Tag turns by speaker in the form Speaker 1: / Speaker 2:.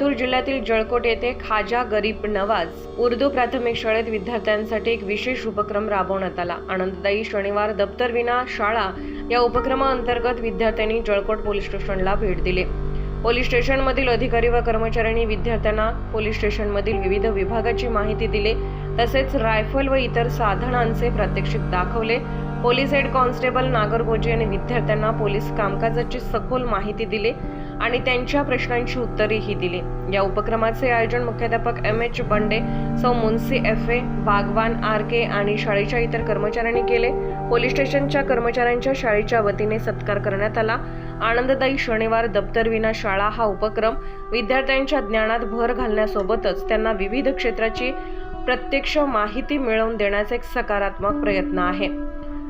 Speaker 1: लातूर जिल्ह्यातील जळकोट येथे खाजा गरीब नवाज उर्दू प्राथमिक शाळेत विद्यार्थ्यांसाठी एक विशेष उपक्रम राबवण्यात आला. आनंददायी शनिवार दप्तर विना शाळा या उपक्रमाअंतर्गत विद्यार्थ्यांनी जळकोट पोलीस स्टेशनला भेट दिली. पोलीस स्टेशनमधील अधिकारी व कर्मचाऱ्यांनी विद्यार्थ्यांना पोलीस स्टेशनमधील विविध विभागाची माहिती दिली तसेच रायफल व इतर साधनांचे प्रात्यक्षिक दाखवले. पोलीस हेड कॉन्स्टेबल नागरगोजे यांनी विद्यार्थ्यांना पोलीस कामकाजाची सखोल माहिती दिली. आणि त्यांच्या प्रश्नांची उत्तरेही दिली. या उपक्रमाचे आयोजन मुख्याध्यापक एम एच बंडे सौ Munsi F A Bagwan R K आणि शाळेच्या इतर कर्मचाऱ्यांनी केले. पोलीस स्टेशनच्या कर्मचाऱ्यांच्या शाळेच्या वतीने सत्कार करण्यात आला. आनंददायी शनिवार दप्तरविना शाळा हा उपक्रम विद्यार्थ्यांच्या ज्ञानात भर घालण्यासोबतच त्यांना विविध क्षेत्राची प्रत्यक्ष माहिती मिळवून देण्याचा एक सकारात्मक प्रयत्न आहे.